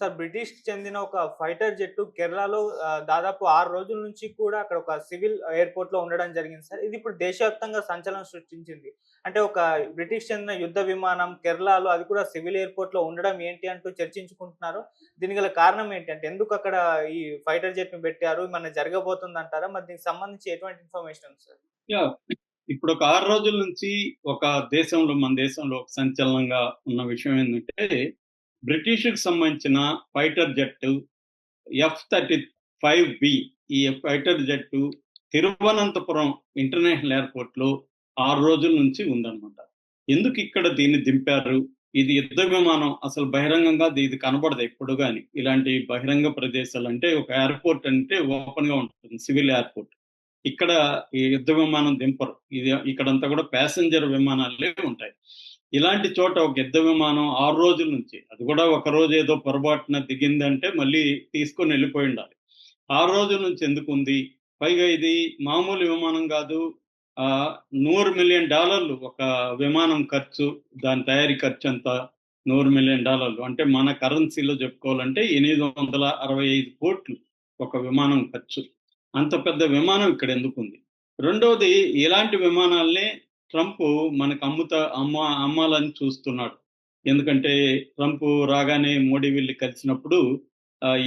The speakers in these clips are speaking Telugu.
సార్ బ్రిటిష్ చెందిన ఒక ఫైటర్ జెట్టు కేరళలో దాదాపు ఆరు రోజుల నుంచి కూడా అక్కడ ఒక సివిల్ ఎయిర్పోర్ట్లో ఉండడం జరిగింది సార్. ఇది ఇప్పుడు దేశవ్యాప్తంగా సంచలనం సృష్టించింది. అంటే ఒక బ్రిటిష్ చెందిన యుద్ధ విమానం కేరళలో అది కూడా సివిల్ ఎయిర్పోర్ట్లో ఉండడం ఏంటి అంటూ చర్చించుకుంటున్నారు. దీనికి గల కారణం ఏంటంటే ఎందుకు అక్కడ ఈ ఫైటర్ జెట్ను పెట్టారు? మన జరగబోతుంది అంటారా మరి దీనికి సంబంధించి ఎటువంటి ఇన్ఫర్మేషన్ ఉంది సార్? ఇప్పుడు ఒక ఆరు రోజుల నుంచి ఒక దేశంలో మన దేశంలో సంచలనంగా ఉన్న విషయం ఏంటంటే బ్రిటిష్కి సంబంధించిన fighter jet F thirty five B ఈ ఫైటర్ జెట్ తిరువనంతపురం ఇంటర్నేషనల్ ఎయిర్పోర్ట్లో ఆరు రోజుల నుంచి ఉందన్నమాట. ఎందుకు ఇక్కడ దీన్ని దింపారు? ఇది యుద్ధ విమానం అసలు బహిరంగంగా ఇది కనబడదు ఎప్పుడు కానీ ఇలాంటి బహిరంగ ప్రదేశాలు అంటే ఒక ఎయిర్పోర్ట్ అంటే ఓపెన్గా ఉంటుంది సివిల్ ఎయిర్పోర్ట్. ఇక్కడ ఈ యుద్ధ విమానం దింపరు. ఇది ఇక్కడంతా కూడా ప్యాసింజర్ విమానాలే ఉంటాయి. ఇలాంటి చోట ఒక యుద్ధ విమానం ఆరు రోజుల నుంచి అది కూడా ఒక రోజు ఏదో పొరపాటున దిగిందంటే మళ్ళీ తీసుకొని వెళ్ళిపోయి ఉండాలి. ఆరు రోజుల నుంచి ఎందుకు ఉంది? పైగా ఇది మామూలు విమానం కాదు. ఆ నూరు మిలియన్ డాలర్లు ఒక విమానం ఖర్చు దాని తయారీ ఖర్చు అంతా నూరు మిలియన్ డాలర్లు. అంటే మన కరెన్సీలో చెప్పుకోవాలంటే ఎనిమిది వందల అరవై ఐదు కోట్లు ఒక విమానం ఖర్చు. అంత పెద్ద విమానం ఇక్కడ ఎందుకు ఉంది? రెండవది ఇలాంటి విమానాలనే ట్రంప్ మనకు అమ్ముతా అమ్మ అమ్మాలని చూస్తున్నాడు. ఎందుకంటే ట్రంప్ రాగానే మోడీ వెళ్ళి కలిసినప్పుడు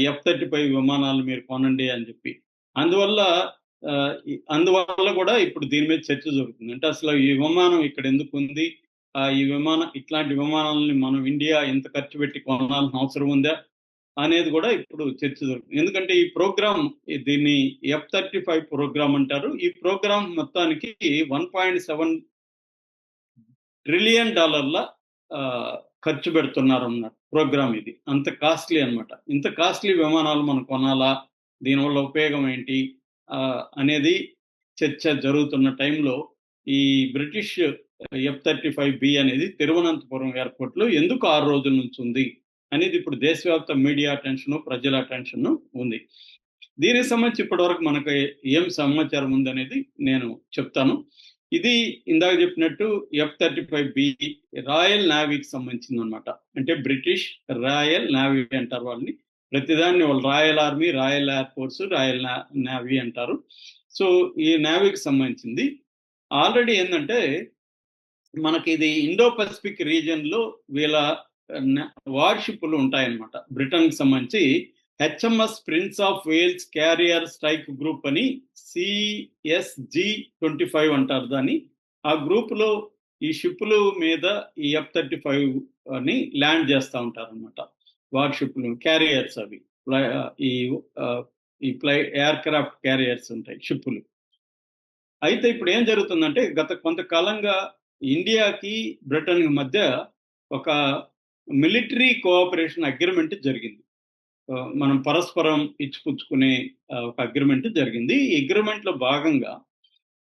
ఎఫ్ థర్టీ ఫైవ్ విమానాలు మీరు కొనండి అని చెప్పి. అందువల్ల అందువల్ల కూడా ఇప్పుడు దీని మీద చర్చ జరుగుతుంది. అంటే అసలు ఈ విమానం ఇక్కడ ఎందుకు ఉంది? ఈ విమానం ఇట్లాంటి విమానాలని మనం ఇండియా ఎంత ఖర్చు పెట్టి కొనాల్సిన అవసరం ఉందా? అనేది కూడా ఇప్పుడు చర్చ జరుగుతుంది ఎందుకంటే ఈ ప్రోగ్రామ్ దీన్ని ఎఫ్ థర్టీ ఫైవ్ ప్రోగ్రామ్ అంటారు. ఈ ప్రోగ్రామ్ మొత్తానికి వన్ పాయింట్ సెవెన్ ట్రిలియన్ డాలర్ల ఖర్చు పెడుతున్నారు అన్నారు ప్రోగ్రామ్ ఇది. అంత కాస్ట్లీ అన్నమాట. ఇంత కాస్ట్లీ విమానాలు మనం కొనాలా? దీనివల్ల ఉపయోగం ఏంటి? అనేది చర్చ జరుగుతున్న టైంలో ఈ British F thirty five B అనేది తిరువనంతపురం ఎయిర్పోర్ట్లో ఎందుకు ఆరు రోజుల నుంచి ఉంది? అనేది ఇప్పుడు దేశవ్యాప్త మీడియా అటెన్షన్ ప్రజల అటెన్షన్ ఉంది. దీనికి సంబంధించి ఇప్పటివరకు మనకు ఏం సమాచారం ఉందనేది నేను చెప్తాను. ఇది ఇందాక చెప్పినట్టు F thirty five B royal నావీకి సంబంధించింది అనమాట అంటే బ్రిటిష్ రాయల్ నావీ అంటారు వాళ్ళని. ప్రతిదాన్ని వాళ్ళు royal army royal air force royal navy అంటారు. సో ఈ నావీకి సంబంధించింది. ఆల్రెడీ ఏంటంటే మనకి ఇది ఇండో పసిఫిక్ రీజియన్లో వీళ్ళ వార్షిప్లు ఉంటాయన్నమాట బ్రిటన్కి సంబంధించి HMS prince of Wales carrier strike group అని సిఎస్జి ట్వంటీ ఫైవ్ అంటారు దాన్ని. ఆ గ్రూప్లో ఈ షిప్లు మీద ఈ ఎఫ్ థర్టీ ఫైవ్ అని ల్యాండ్ చేస్తూ ఉంటారు అనమాట వార్షిప్లు క్యారియర్స్ అవి. ఈ ఈ ఫ్లై ఎయిర్ క్రాఫ్ట్ క్యారియర్స్ ఉంటాయి షిప్పులు. అయితే ఇప్పుడు ఏం జరుగుతుందంటే గత కొంతకాలంగా ఇండియాకి బ్రిటన్ మధ్య ఒక మిలిటరీ కోఆపరేషన్ అగ్రిమెంట్ జరిగింది. మనం పరస్పరం ఇచ్చిపుచ్చుకునే ఒక అగ్రిమెంట్ జరిగింది. ఈ అగ్రిమెంట్లో భాగంగా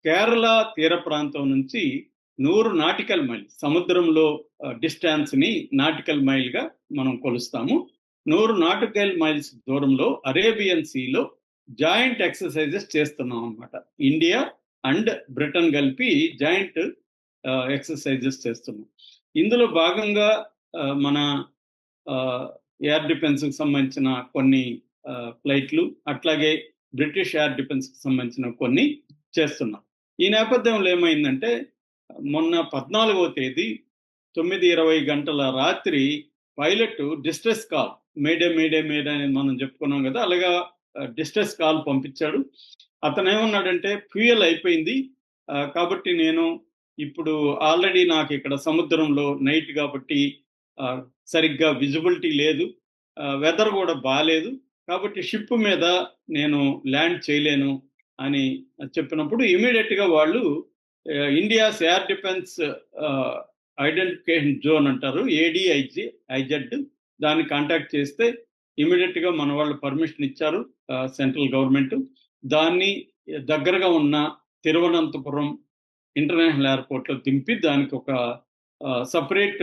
కేరళ తీర ప్రాంతం నుంచి నూరు నాటికల్ మైల్ సముద్రంలో డిస్టాన్స్ని నాటికల్ మైల్గా మనం కొలుస్తాము. నూరు నాటికల్ మైల్స్ దూరంలో అరేబియన్ సీలో జాయింట్ ఎక్సర్సైజెస్ చేస్తున్నాం అన్నమాట. ఇండియా అండ్ బ్రిటన్ కలిపి జాయింట్ ఎక్సర్సైజెస్ చేస్తున్నాం. ఇందులో భాగంగా మన ఎయిర్ డిఫెన్స్కి సంబంధించిన కొన్ని ఫ్లైట్లు అట్లాగే బ్రిటిష్ ఎయిర్ డిఫెన్స్కి సంబంధించిన కొన్ని చేస్తున్నాం. ఈ నేపథ్యంలో ఏమైందంటే మొన్న పద్నాలుగవ తేదీ తొమ్మిది ఇరవై గంటల రాత్రి pilot distress call mayday mayday mayday అని మనం చెప్పుకున్నాం కదా అలాగా డిస్ట్రెస్ కాల్ పంపించాడు. అతను ఏమన్నాడంటే ఫ్యూయల్ అయిపోయింది కాబట్టి నేను ఇప్పుడు ఆల్రెడీ నాకు ఇక్కడ సముద్రంలో నైట్ కాబట్టి సరిగ్గా విజిబిలిటీ లేదు. వెదర్ కూడా బాగాలేదు కాబట్టి షిప్ మీద నేను ల్యాండ్ చేయలేను అని చెప్పినప్పుడు ఇమీడియట్గా వాళ్ళు India's air defence identification zone అంటారు ఏడిఐజి ఐజెడ్ దాన్ని కాంటాక్ట్ చేస్తే ఇమీడియట్గా మన వాళ్ళు పర్మిషన్ ఇచ్చారు సెంట్రల్ గవర్నమెంట్. దాన్ని దగ్గరగా ఉన్న తిరువనంతపురం ఇంటర్నేషనల్ ఎయిర్పోర్ట్లో దింపి దానికి ఒక సపరేట్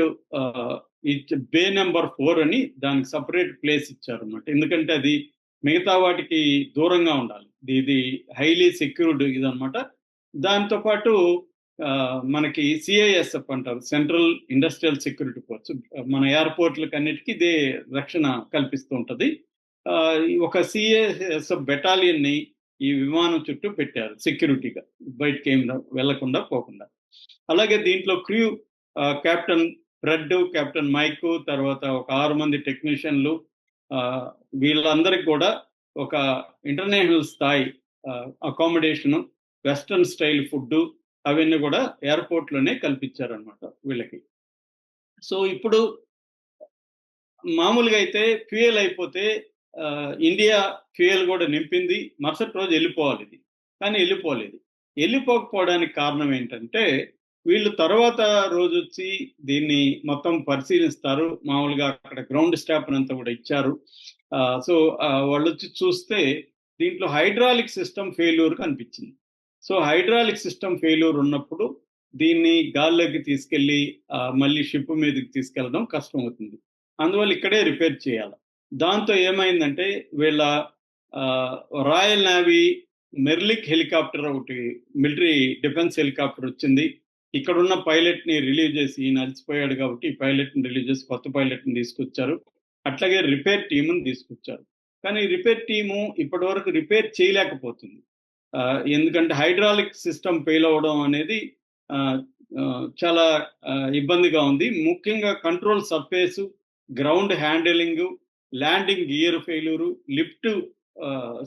బే నెంబర్ ఫోర్ అని దానికి సపరేట్ ప్లేస్ ఇచ్చారు అనమాట ఎందుకంటే అది మిగతా వాటికి దూరంగా ఉండాలి. ఇది హైలీ సెక్యూర్డ్ ఇదనమాట దాంతో పాటు మనకి సిఐఎస్ఎఫ్ అంటారు. Central industrial security force. మన ఎయిర్పోర్ట్లకు అన్నిటికీ ఇదే రక్షణ కల్పిస్తూ ఉంటుంది. ఒక సిఐఎస్ఎఫ్ బెటాలియన్ని ఈ విమానం చుట్టూ పెట్టారు సెక్యూరిటీగా. బయటకి ఏం వెళ్ళకుండా పోకుండా. అలాగే దీంట్లో crew captain Fred captain Mike తర్వాత ఒక ఆరు మంది టెక్నీషియన్లు వీళ్ళందరికీ కూడా ఒక ఇంటర్నేషనల్ స్థాయి అకామిడేషను వెస్ట్రన్ స్టైల్ ఫుడ్ అవన్నీ కూడా ఎయిర్పోర్ట్లోనే కల్పించారనమాట వీళ్ళకి. సో ఇప్పుడు మామూలుగా అయితే ఫ్యూయల్ అయిపోతే ఇండియా ఫ్యూయల్ కూడా నింపింది మరుసటి రోజు వెళ్ళిపోవాలి ఇది. కానీ వెళ్ళిపోలేదు. వెళ్ళిపోకపోవడానికి కారణం ఏంటంటే వీళ్ళు తర్వాత రోజు వచ్చి దీన్ని మొత్తం పరిశీలిస్తారు. మామూలుగా అక్కడ గ్రౌండ్ స్టాఫ్ అంతా కూడా ఇచ్చారు. సో వాళ్ళు వచ్చి చూస్తే దీంట్లో హైడ్రాలిక్ సిస్టమ్ ఫెయిల్యూర్ కనిపించింది. సో హైడ్రాలిక్ సిస్టమ్ ఫెయిల్యూర్ ఉన్నప్పుడు దీన్ని గాల్లోకి తీసుకెళ్ళి మళ్ళీ షిప్ మీదకి తీసుకెళ్ళడం కష్టం అవుతుంది అందువల్ల ఇక్కడే రిపేర్ చేయాలి. దాంతో ఏమైందంటే వీళ్ళ రాయల్ నేవీ మెర్లిక్ హెలికాప్టర్ ఒకటి మిలిటరీ డిఫెన్స్ హెలికాప్టర్ వచ్చింది. ఇక్కడున్న పైలట్ని రిలీవ్ చేసి నలిసిపోయాడు కాబట్టి ఈ పైలట్ని రిలీవ్ చేసి కొత్త పైలట్ని తీసుకొచ్చారు. అట్లాగే రిపేర్ టీముని తీసుకొచ్చారు. కానీ రిపేర్ టీము ఇప్పటి వరకు రిపేర్ చేయలేకపోతుంది. ఎందుకంటే హైడ్రాలిక్ సిస్టమ్ ఫెయిల్ అవ్వడం అనేది చాలా ఇబ్బందిగా ఉంది. ముఖ్యంగా control surface ground handling landing gear failure lift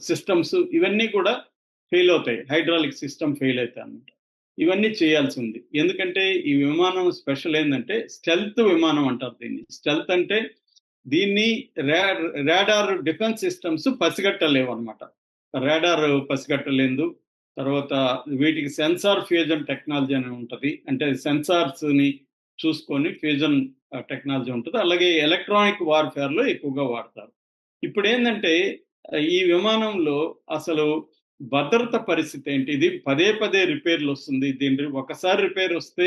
systems ఇవన్నీ కూడా ఫెయిల్ అవుతాయి. హైడ్రాలిక్ సిస్టమ్ ఫెయిల్ అవుతాయి అన్నమాట. ఇవన్నీ చేయాల్సి ఉంది ఎందుకంటే ఈ విమానం స్పెషల్ ఏంటంటే స్టెల్త్ విమానం అంటారు దీన్ని. స్టెల్త్ అంటే దీన్ని రాడార్ డిఫెన్స్ సిస్టమ్స్ పసిగట్టలేవు అనమాట రాడార్ పసిగట్టలేదు. తర్వాత వీటికి సెన్సార్ ఫ్యూజన్ టెక్నాలజీ అని ఉంటుంది. అంటే సెన్సార్స్ని చూసుకొని ఫ్యూజన్ టెక్నాలజీ ఉంటుంది. అలాగే ఎలక్ట్రానిక్ వార్ఫేర్లో ఎక్కువగా వాడతారు. ఇప్పుడు ఏంటంటే ఈ విమానంలో అసలు భద్రత పరిస్థితి ఏంటి? ఇది పదే పదే రిపేర్లు వస్తుంది. దీని ఒకసారి రిపేర్ వస్తే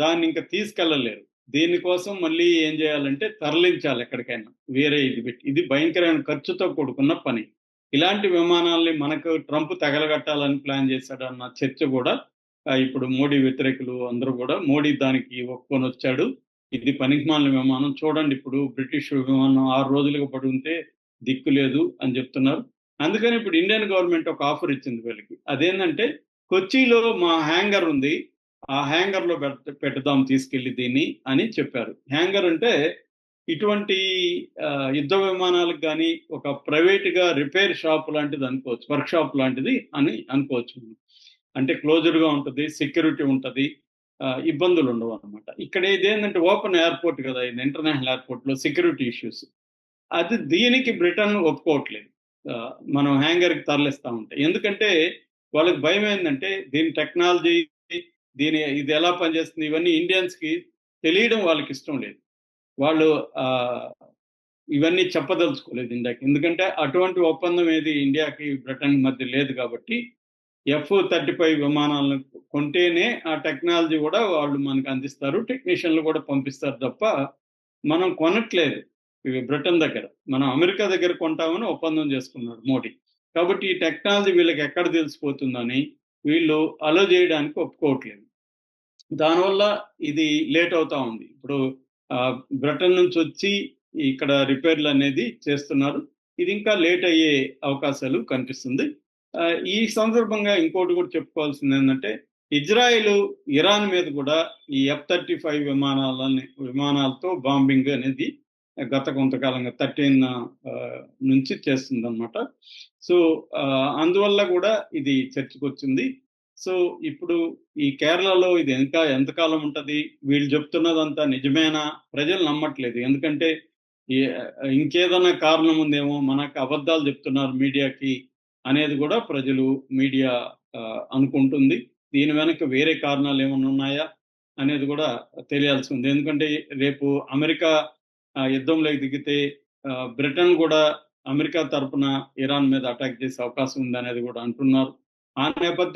దాన్ని ఇంకా తీసుకెళ్ళలేరు. దీనికోసం మళ్ళీ ఏం చేయాలంటే తరలించాలి ఎక్కడికైనా. వేరే ఇది పెట్టి. ఇది భయంకరమైన ఖర్చుతో కూడుకున్న పని. ఇలాంటి విమానాల్ని మనకు ట్రంప్ తగలగట్టాలని ప్లాన్ చేశాడన్న చర్చ కూడా ఇప్పుడు మోడీ వ్యతిరేకులు అందరూ కూడా మోడీ దానికి ఒప్పుకొని వచ్చాడు. ఇది పనికిమాలిన విమానం. చూడండి ఇప్పుడు బ్రిటిష్ విమానం ఆరు రోజులుగా పడి ఉంటే దిక్కు లేదు అని చెప్తున్నారు. అందుకని ఇప్పుడు ఇండియన్ గవర్నమెంట్ ఒక ఆఫర్ ఇచ్చింది వీళ్ళకి. అదేంటంటే కొచ్చిలో మా హ్యాంగర్ ఉంది ఆ హ్యాంగర్లో పెడదాం తీసుకెళ్ళి దీన్ని అని చెప్పారు. హ్యాంగర్ అంటే ఇటువంటి యుద్ధ విమానాలకు కానీ ఒక ప్రైవేట్గా రిపేర్ షాప్ లాంటిది అనుకోవచ్చు వర్క్ షాప్ లాంటిది అని అనుకోవచ్చు. అంటే క్లోజ్డ్గా ఉంటుంది సెక్యూరిటీ ఉంటుంది ఇబ్బందులు ఉండవు అనమాట ఇక్కడ ఇదేంటంటే ఓపెన్ ఎయిర్పోర్ట్ కదా ఇది ఇంటర్నేషనల్ ఎయిర్పోర్ట్లో సెక్యూరిటీ ఇష్యూస్. అది దీనికి బ్రిటన్ ఒప్పుకోవట్లేదు. మనం హ్యాంగర్కి తరలిస్తూ ఉంటాయి. ఎందుకంటే వాళ్ళకి భయం ఏంటంటే దీని టెక్నాలజీ దీని ఇది ఎలా పనిచేస్తుంది ఇవన్నీ ఇండియన్స్కి తెలియడం వాళ్ళకి ఇష్టం లేదు. వాళ్ళు ఇవన్నీ చెప్పదలుచుకోలేదు ఇండియాకి ఎందుకంటే అటువంటి ఒప్పందం ఏది ఇండియాకి బ్రిటన్ మధ్య లేదు కాబట్టి ఎఫ్ థర్టీ ఫైవ్ విమానాలను కొంటేనే ఆ టెక్నాలజీ కూడా వాళ్ళు మనకు అందిస్తారు. టెక్నీషియన్లు కూడా పంపిస్తారు తప్ప మనం కొనట్లేదు. బ్రిటన్ దగ్గర. మనం అమెరికా దగ్గర కొంటామని ఒప్పందం చేసుకున్నాడు మోడీ. కాబట్టి ఈ టెక్నాలజీ వీళ్ళకి ఎక్కడ తెలిసిపోతుందని వీళ్ళు అలో చేయడానికి ఒప్పుకోవట్లేదు. దానివల్ల ఇది లేట్ అవుతా ఉంది. ఇప్పుడు బ్రిటన్ నుంచి వచ్చి ఇక్కడ రిపేర్లు అనేది చేస్తున్నారు. ఇది ఇంకా లేట్ అయ్యే అవకాశాలు కనిపిస్తుంది. ఈ సందర్భంగా ఇంకోటి కూడా చెప్పుకోవాల్సింది ఏంటంటే ఇజ్రాయెల్ ఇరాన్ మీద కూడా ఈ ఎఫ్ థర్టీ ఫైవ్ విమానాలని విమానాలతో బాంబింగ్ అనేది గత కొంతకాలంగా థర్టీన్ నుంచి చేస్తుంది అనమాట సో అందువల్ల కూడా ఇది చర్చకు వచ్చింది సో ఇప్పుడు ఈ కేరళలో ఇది ఇంకా ఎంతకాలం ఉంటుంది? వీళ్ళు చెప్తున్నదంతా నిజమేనా? ప్రజలు నమ్మట్లేదు. ఎందుకంటే ఇంకేదైనా కారణం ఉందేమో మనకు అబద్ధాలు చెప్తున్నారు మీడియాకి అనేది కూడా ప్రజలు మీడియా అనుకుంటుంది. దీని వెనక వేరే కారణాలు ఏమైనా ఉన్నాయా? అనేది కూడా తెలియాల్సి ఉంది. ఎందుకంటే రేపు అమెరికా యుద్ధంలోకి దిగితే బ్రిటన్ కూడా అమెరికా తరపున ఇరాన్ మీద అటాక్ చేసే అవకాశం ఉందనేది కూడా అంటున్నారు. ఆ నేపథ్యం